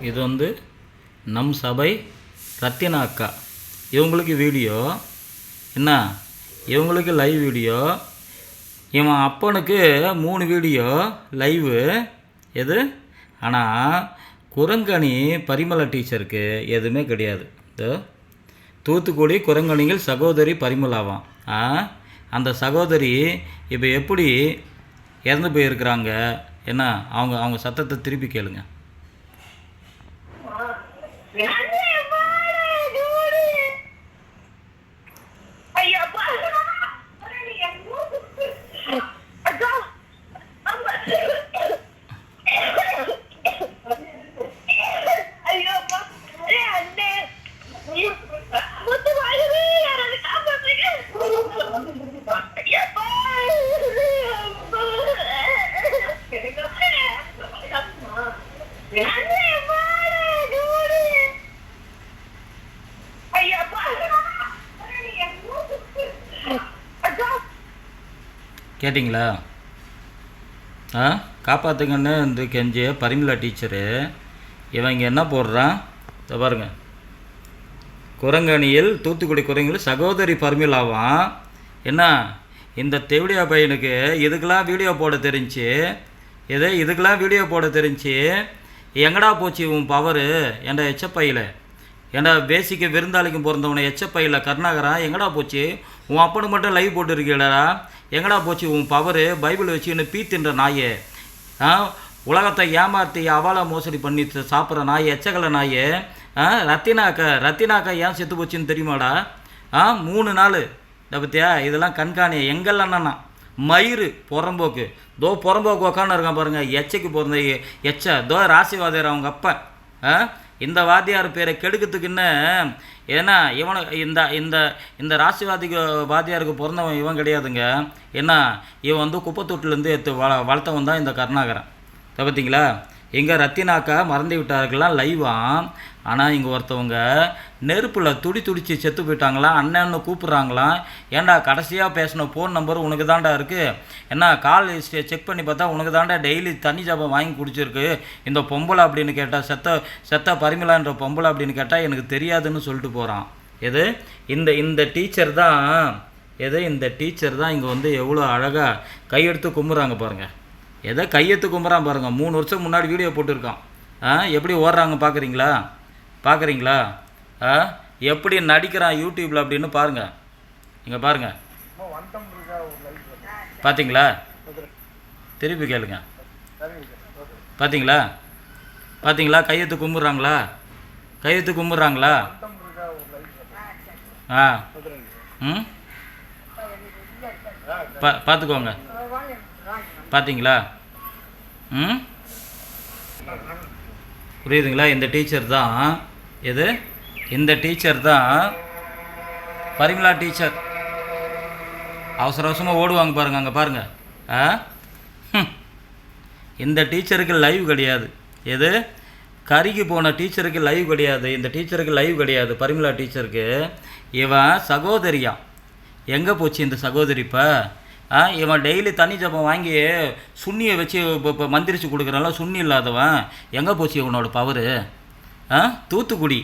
இது வந்து நம் சபை ரத்தினா அக்கா இவங்களுக்கு வீடியோ. என்ன? இவங்களுக்கு லைவ் வீடியோ. இவன் அப்பனுக்கு மூணு வீடியோ லைவு எது? ஆனால் குரங்கணி பரிமள டீச்சருக்கு எதுவுமே கிடையாது. இதோ தூத்துக்குடி குரங்கணியில் சகோதரி பரிமளாவாம். ஆ? அந்த சகோதரி இப்போ எப்படி இறந்து போயிருக்கிறாங்க? என்ன? அவங்க அவங்க சத்தத்தை திருப்பி கேளுங்கள் கேட்டிங்களா? ஆ காப்பாற்றுங்கன்னு இந்த கெஞ்சிய பரிமளா டீச்சரு இவன் இங்கே என்ன போடுறான்? இதை பாருங்கள் குரங்கணியில் தூத்துக்குடி குரங்கில் சகோதரி பரிமளாவான் என்ன? இந்த தெவிடியா பையனுக்கு இதுக்கெல்லாம் வீடியோ போட தெரிஞ்சு இது இதுக்கெல்லாம் வீடியோ போட தெரிஞ்சு எங்கடா போச்சு உன் பவரு என்ற எச்சப்பையில்? ஏன்டா பேசிக்க விருந்தாளிக்கும் பிறந்தவனை எச்சப்பையில்? கருணாகரா எங்கடா போச்சு? உன் அப்பனுக்கு மட்டும் லைவ் போட்டுருக்கீடா எங்கடா போச்சு உன் பவரு பைபிள் வச்சுன்னு என்ன பீத்துன்ற நாயே. ஆ? உலகத்தை ஏமாற்றி அவளை மோசடி பண்ணி சாப்பிட்ற நாய் எச்சகல நாய். ஆ? ரத்தினாக்கா ரத்தினாக்கா ஏன் செத்து போச்சுன்னு தெரியுமாடா? ஆ? மூணு நாள். இதை பற்றியா இதெல்லாம் கண்காணி எங்கள் அண்ணனா. மயிறு புறம்போக்கு. தோ புறம்போக்கு உக்காந்து இருக்கான் பாருங்கள் எச்சைக்கு பிறந்த எ- எச்ச. தோ ராசிவாதர் அவங்க அப்பன் ஆ? இந்த வாத்தியார் பேரை கெடுக்கிறதுக்குன்னு ஏன்னா இவனு இந்த இந்த இந்த ராசிவாதிக்கு வாத்தியாருக்கு பிறந்தவன் இவன் கிடையாதுங்க. ஏன்னா இவன் வந்து குப்பத்தொட்டிலேருந்து எடுத்து வள வளர்த்தவன் தான் இந்த கருணாகரன். இதை பார்த்தீங்களா? எங்கள் ரத்தினாக்கா மறந்து விட்டார்கள்லாம் லைவாம் ஆனால் இங்கே ஒருத்தவங்க நெருப்பில் துடி துடித்து செத்து போயிட்டாங்களாம் அண்ணன்னு கூப்பிட்றாங்களாம் ஏன்டா கடைசியாக பேசின ஃபோன் நம்பர் உனக்கு தாண்டா இருக்குது என்ன கால் செக் பண்ணி பார்த்தா உனக்கு தாண்டா டெய்லி தண்ணி ஜாபம் வாங்கி குடிச்சிருக்கு. இந்த பொம்பளை அப்படின்னு கேட்டால் செத்த செத்த பரிமிளான்ற பொம்பளை அப்படின்னு கேட்டால் எனக்கு தெரியாதுன்னு சொல்லிட்டு போகிறான் எது? இந்த இந்த டீச்சர் தான் எது? இந்த டீச்சர் தான் இங்கே வந்து எவ்வளோ அழகாக கையெடுத்து கும்புறாங்க பாருங்கள் ஏதோ கையெடுத்து கும்புறான் பாருங்கள் மூணு வருஷம் முன்னாடி வீடியோ போட்டிருக்கான். ஆ எப்படி ஓடுறாங்க பார்க்குறீங்களா பார்க்குறீங்களா ஆ எப்படி நடிக்கிறான் யூடியூப்பில் அப்படின்னு பாருங்கள் இங்கே பாருங்கள் பார்த்தீங்களா திருப்பி கேளுங்க. பார்த்தீங்களா பார்த்தீங்களா கையெழுத்து கும்பிட்றாங்களா? கையெழுத்து கும்பிட்றாங்களா? ஆ. ம்? பா பார்த்துக்கோங்க பார்த்தீங்களா ம்? புரியுதுங்களா? இந்த டீச்சர் தான் எது? இந்த டீச்சர் தான் பரிமளா டீச்சர். அவசர அவசரமாக ஓடுவாங்க பாருங்க அங்கே பாருங்கள் ஆ? ஹம். இந்த டீச்சருக்கு லைவ் கிடையாது. எது? கருகி போன டீச்சருக்கு லைவ் கிடையாது. இந்த டீச்சருக்கு லைவ் கிடையாது. பரிமலா டீச்சருக்கு. இவன் சகோதரியா எங்கே போச்சு இந்த சகோதரி இப்போ? இவன் டெய்லி தண்ணி ஜப்பம் வாங்கி சுண்ணியை வச்சு இப்போ இப்போ மந்திரிச்சு கொடுக்குறான்ல சுண்ணி இல்லாதவன் எங்கே போச்சு இவனோட பவரு ஆ தூத்துக்குடி.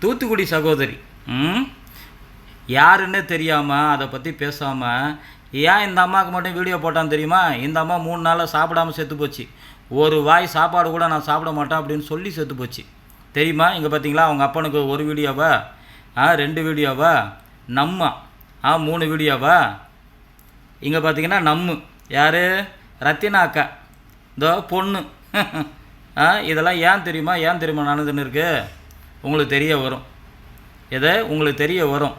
தூத்துக்குடி சகோதரி. ம்? யாருன்னே தெரியாமல் அதை பற்றி பேசாமல் ஏன் இந்த அம்மாவுக்கு மட்டும் வீடியோ போட்டான்னு தெரியுமா? இந்த அம்மா மூணு நாளாக சாப்பிடாம செத்து போச்சு. ஒரு வாய் சாப்பாடு கூட நான் சாப்பிட மாட்டேன் அப்படின்னு சொல்லி செத்து போச்சு. தெரியுமா? இங்கே பார்த்தீங்களா அவங்க அப்பனுக்கு ஒரு வீடியோவா ஆ ரெண்டு வீடியோவா நம்ம. ஆ மூணு வீடியோவா இங்கே பார்த்தீங்கன்னா நம்ம. யார்? ரத்தினா அக்கா. இதோ பொண்ணு. ஆ இதெல்லாம் ஏன் தெரியுமா? ஏன் தெரியுமா நடந்துன்னு இருக்கு? உங்களுக்கு தெரிய வரும். எது? உங்களுக்கு தெரிய வரும்.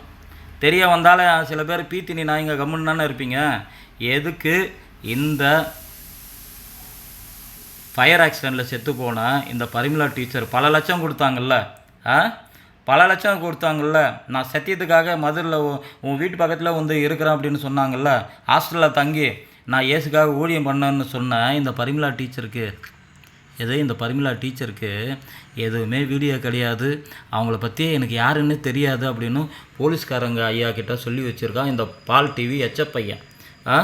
தெரிய வந்தாலே சில பேர் பீத்தினி நாய்ங்க கம்முன்னு தானே இருப்பீங்க? எதுக்கு இந்த ஃபயர் ஆக்சிடெண்ட்டில் செத்து போன இந்த பரிமலா டீச்சர் பல லட்சம் கொடுத்தாங்கல்ல? ஆ? பல லட்சம் கொடுத்தாங்கல்ல. நான் சத்தியத்துக்காக மதுரில் உன் வீட்டு பக்கத்தில் வந்து இருக்கிறேன் அப்படின்னு சொன்னாங்கல்ல. ஹாஸ்டலில் தங்கி நான் இயேசுக்காக ஊழியம் பண்ணேன்னு சொன்ன இந்த பரிமளா டீச்சருக்கு எது இந்த பரிமளா டீச்சருக்கு எதுவுமே வீடியோ கிடையாது. அவங்கள பற்றி எனக்கு யாருன்னு தெரியாது அப்படின்னு போலீஸ்காரங்க ஐயா கிட்ட சொல்லி வச்சுருக்கான் இந்த பால் டிவி எச்சப்பையன் ஆ?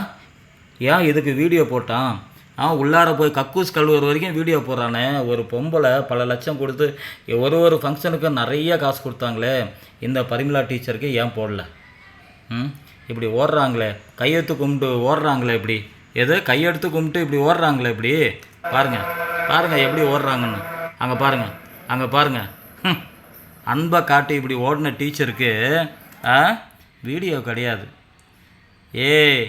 ஏன் இதுக்கு வீடியோ போட்டான்? ஆ உள்ளார போய் கக்கூஸ் கழுவுற வரைக்கும் வீடியோ போடுறானே. ஒரு பொம்பளை பல லட்சம் கொடுத்து ஒரு ஒரு ஃபங்க்ஷனுக்கு நிறைய காசு கொடுத்தாங்களே. இந்த பரிமிளா டீச்சருக்கு ஏன் போடல? ம் இப்படி ஓடுறாங்களே. கையெடுத்து கும்பிட்டு ஓடுறாங்களே இப்படி. எது? கையெடுத்து கும்பிட்டு இப்படி ஓடுறாங்களே இப்படி. பாருங்கள் பாருங்கள் எப்படி ஓடுறாங்கன்னு. அங்கே பாருங்க அங்கே பாருங்கள் ம் அன்பை காட்டி இப்படி ஓடின டீச்சருக்கு ஆ வீடியோ கிடையாது. ஏய்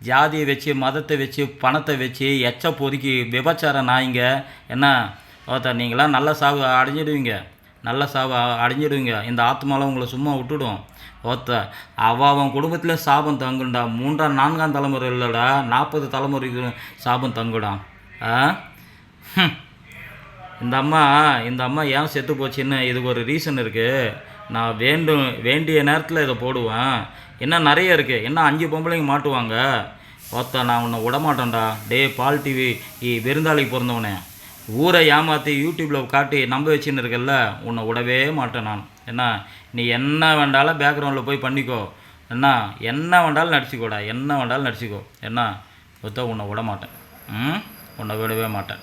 ஜாதியை வச்சு மதத்தை வச்சு பணத்தை வச்சு எச்ச பொறுக்கி விபச்சாரம் நாய்ங்க. என்ன ஓத்தா நீங்களாம் நல்ல சாவு அடைஞ்சிடுவீங்க. நல்ல சாவு அடைஞ்சிடுவீங்க. இந்த ஆத்மாலாம் உங்களை சும்மா விட்டுடும். ஓத்த அவன் குடும்பத்தில் சாபம் தங்குண்டா மூன்றாம் நான்காம் தலைமுறை இல்லைடா. நாற்பது தலைமுறைக்கு சாபம் தங்குடா ஆ? இந்த அம்மா இந்த அம்மா ஏன் செத்து போச்சுன்னு இதுக்கு ஒரு ரீசன் இருக்குது நான் வேண்டும் வேண்டிய நேரத்தில் இதை போடுவேன். என்ன நிறைய இருக்குது என்ன அஞ்சு பொம்பளைங்க மாட்டுவாங்க? பார்த்தா நான் உன்னை விடமாட்டேன்டா. டே பால் டிவி விருந்தாளிக்கு பிறந்தவனே. ஊரை ஏமாற்றி யூடியூப்பில் காட்டி நம்ப வச்சுன்னு இருக்கல்ல உன்னை விடவே மாட்டேன் நான். என்ன நீ என்ன வேண்டாலும் பேக்ரவுண்டில் போய் பண்ணிக்கோ. என்ன என்ன வேண்டாலும் நடிச்சுக்கோடா. என்ன வேண்டாலும் நடிச்சிக்கோ. என்ன பார்த்தா உன்னை விட மாட்டேன் ம்? உன்னை விடவே மாட்டேன்.